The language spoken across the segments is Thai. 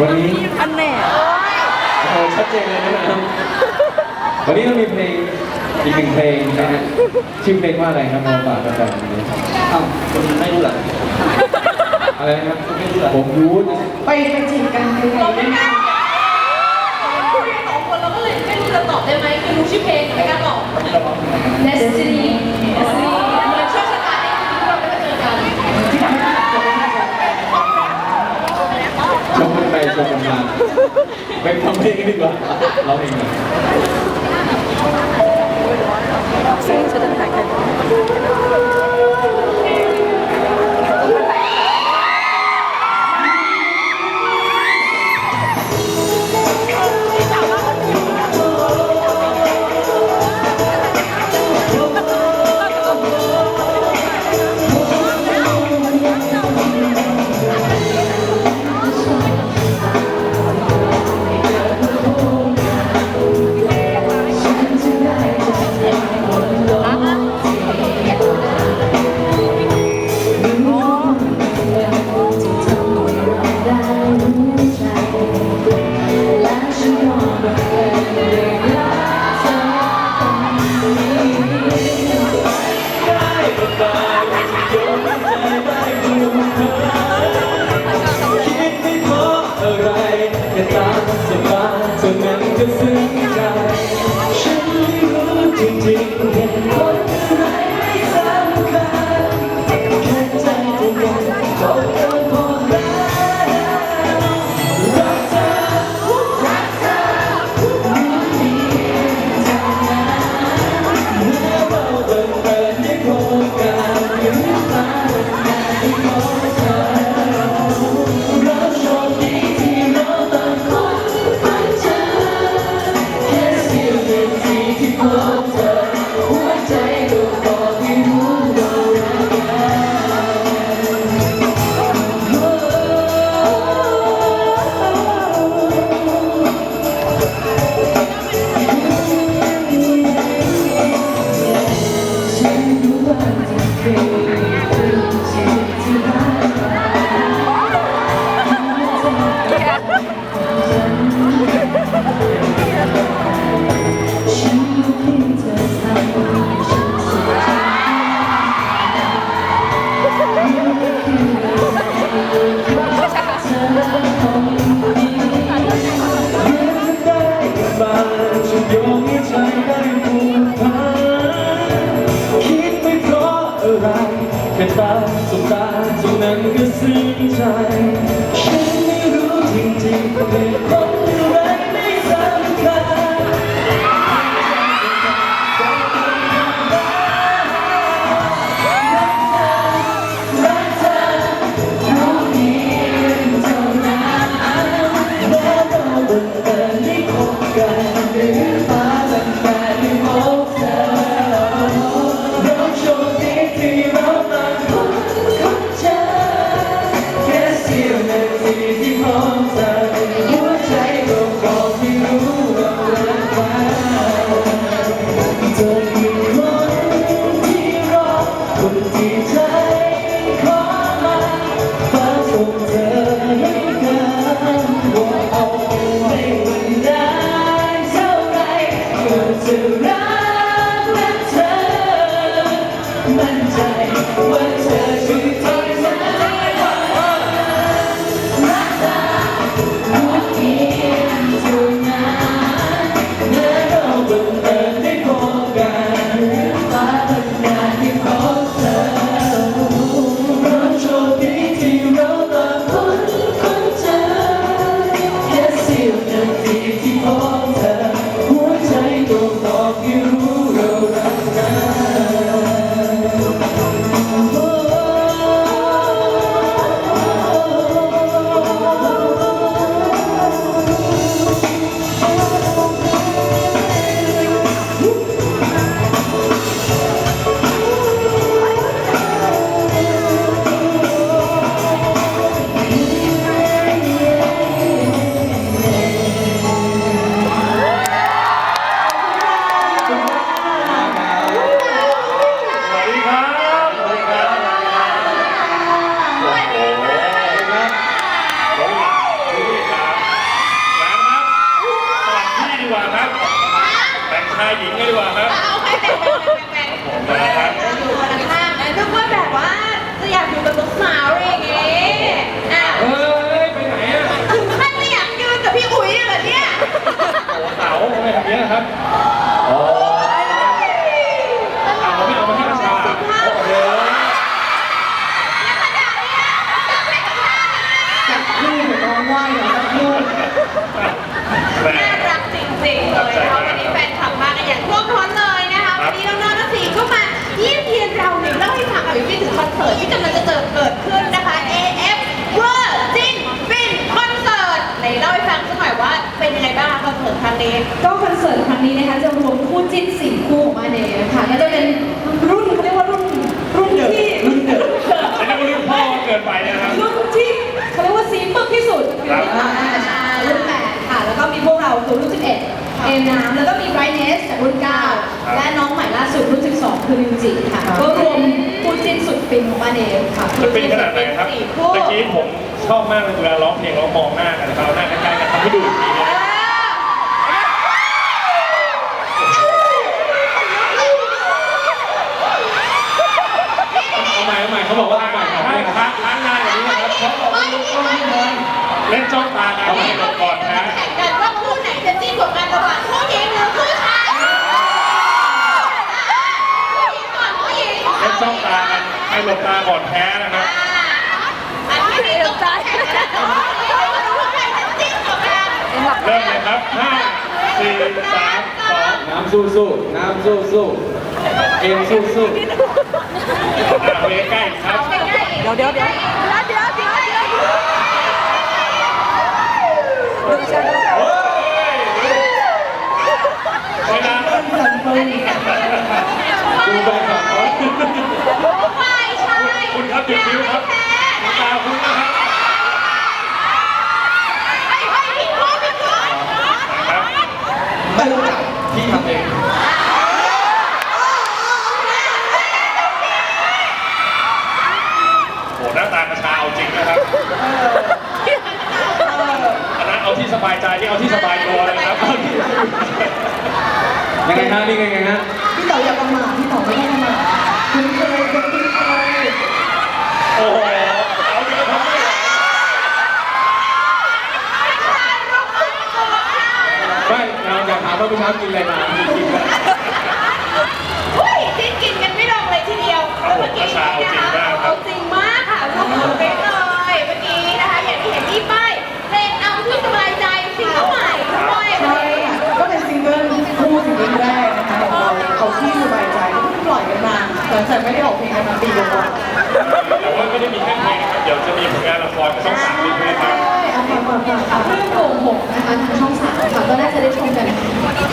วันนี้อันแน่โอ้โหชัดเจนเลยนะครับวันนี้เรามีเพลงอีกหนึ่งเพลงนะฮะชื่อเพลงว่าอะไรครับมาฝากกันแบบนี้อ้าวคุณไม่รู้เหรออะไรนะครับผมรู้นะไปไปจีบกันไปไหนเราไม่กล้าคุยกันสองคนเราก็เลยไม่รู้จะตอบได้ไหมคือรู้ชื่อเพลงแต่ไม่กล้าตอบ Destiny Destiny เหมือนโชคชะตาเองที่เราได้มาเจอกัน ชมกัน ไปชมกันมาไปทำเพลงกันดีกว่าเราเองนะ แค่ตาสบตาเท่านั้นก็ซึ้งใจฉันไม่รู้จริงๆเหตุผลอะ สาวๆอะไรอย่างเงี้ยอะเฮ้ยไปไหนอะถึงขั้นไม่อยากยืนกับพี่อุ๋ยเลยเหรอเนี่ยเต๋าทำไมแบบนี้นะครับอ๋อเอาไม่เอามาให้ประชาโอ้โห สักครู่เดี๋ยวน้องว่ายเหรอสักครู่ แม่ น่ารักจริงๆเลยนะคะวันนี้แฟนคลับมากันอย่างท่วมท้นเลยนะคะวันนี้น้องๆทั้งสี่ก็มาเยี่ยมเยียนเราเนี่ยเล่าให้ฟังกับพี่ถึงคอนเสิร์ตที่กำลังจะเกิดเกิดขึ้นนะคะ AF Virgin Fin Concert ไหนเล่าให้ฟังสักหน่อยว่าเป็นยังไงบ้างคอนเสิร์ตครั้งนี้ ก็คอนเสิ ร์ตครั้งนี้นะคะจะรวมคู่จิ้นสี่คู่ของมาเนยค่ะก็จะเป็นรุ่นเขาเรียกว่ารุ่นรุ่นที่อันนี้มันรุ่นพ่อเกินไปนะครับ รุ่นที่เขาเรียกว่าซีปึกที่สุดครับอ่ารุ่นแปดค่ะ แล้วก็มีพวกเราคือรุ่น11เอมน้ำแล้วก็มีไบรท์เนสจากรุ่น9และน้องใหม่ล่าสุดรุ่น12คือมิวจิค่ะก็รวมคู่จิ้นสุดฟินของมาเนยค่ะจะเป็นขนาดไหนครับตะกี้ผมชอบมากเลยเวลาร้องเพลงแล้วมองหน้ากันนะครับเอาหน้าใกล้ๆกันทำให้ดูอีกทีนะ เอาใหม่เอาใหม่เขาบอกว่าเอาใหม่เอาใหม่ค้างค้างนานอย่างนี้นะครับเขาบอกว่าเล่นจ้องตากันให้หลบก่อนนะแข่งกันว่าคู่ไหนจะจิ้นกว่ากันระหว่างคู่หญิงหรือคู่ชายคู่หญิงก่อนคู่หญิงเล่นจ้องตากันให้หลบตาก่อนแพ้นะครับอันนี้มีตกใจแข่งกันแล้วรู้ว่าใครจะจิ้นกว่ากันเริ่มเลยครับห้าสี่สามสองน้ำสู้สู้น้ำสู้สู้เอ็มสู้สู้อ่าไปใกล้ๆครับเดี๋ยวเดี๋ยวเดี๋ยวเดี๋ยวเดี๋ยวเดี๋ยวดูฉันดูเฮ้ยเวลาดูไปก่อนเขา ฝ่ายชาย คุณครับหยุดนิ้วครับตาคุณนะครับ ไอ้ไอ้ผิดข้อผิดข้อ ครับ ไม่รู้จักพี่ทำเอง โหหน้าตากระชาเอาจริงนะครับอันนั้นเอาที่สบายใจที่ เอาที่สบายตัวเลยครับ ยังไงฮะนี่ยังไงฮะพี่เต๋ออย่าประมาทพี่เต๋อไม่ต้องประมาทคุณเคยคุณเคยโอ้โหเอาเยอะครับเนี่ยไม่เราอยากถามว่าเมื่อเช้ากินอะไรมากินกินอะไรเฮ้ยจิ้นกินกันไม่ลงเลยทีเดียวแล้วเมื่อกี้นะคะเอาจริงมากค่ะรูปหมดไปเซิงเกิลแรกนะคะของเราเอาที่สบายใจก็ปล่อยกันมาหลังจากไม่ได้ออกเพลงกันมาปีกว่าแต่ว่าไม่ได้มีแค่เพลงนะครับ เดี๋ยวจะมีผลงานละครช่องสามด้วยนะครับ ใช่เอาฟังฟังฟังค่ะเรื่องโกหกนะคะทางช่องสามค่ะก็น่าจะได้ชมกัน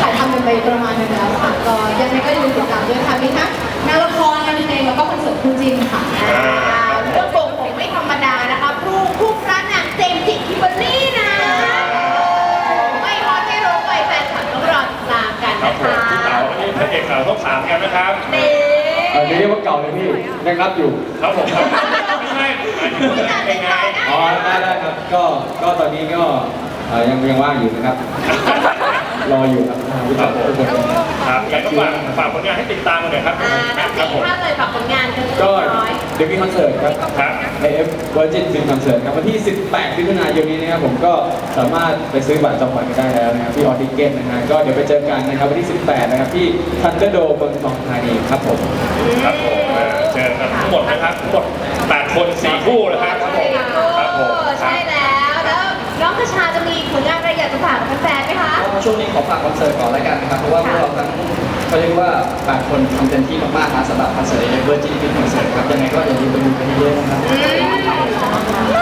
ถ่ายทำกันไปประมาณหนึงแล้วค่ะก็ยังไงก็อย่าลืมติดตามด้วยค่ะมีทั้งงานละครงานเพลงแล้วก็คอนเสิร์ตคู่จริงค่ะ เรื่องโกงผมไม่ธรรมดานะคะคู่คู่พระนางเจม เออจะเรียกว่าเก่าเลยพี่ยังรับอยู่ ครับผมครับไม่ใช่หมายถึงว่าเป็นไงอ๋อได้ได้ครับ ก็ก็ตอนนี้ก็เอ่อยังยังว่างอยู่นะครับ รออยู่ครับอ่ารู้จักทุกคนครับงั้นก็ฝากฝากผลงานให้ติดตามกันหน่อยครับอ่าทั้งครับสี่ผม ท่านเลยฝากผลงานกันก็น้อย เดี๋ยวมีคอนเสิร์ตครับครับ AF Virgin Film Concert ครับวันที่ 18มิถุนายนนี้นะครับผมก็สามารถไปซื้อบัตรจองบัตรกันได้แล้วนะครับที่ออทิเกตนะฮะก็เดี๋ยวไปเจอกันนะครับวันที่ 18 นะครับที่ทันเดอร์โดบนทองธานีครับผมครับผมเอ่อเจอกันับทั้งหมด8คน4คู่นะครับครับผมครับผมใช่แล้วแล้วน้องกระชาจะมีผลงานอะไรอยากจะฝากแฟนๆไหมคะช่วงนี้ขอฝากคอนเสิร์ตก่อนแล้วกันนะครับ เพราะว่าพวกเราทั้งเขาเรียกว่า8คนทำเต็มที่มากๆนะสำหรับคอนเสิร์ตเอเวอร์จีนคอนเสิร์ตครับยังไงก็อย่าลืมไปดูกันเยอะๆนะครับ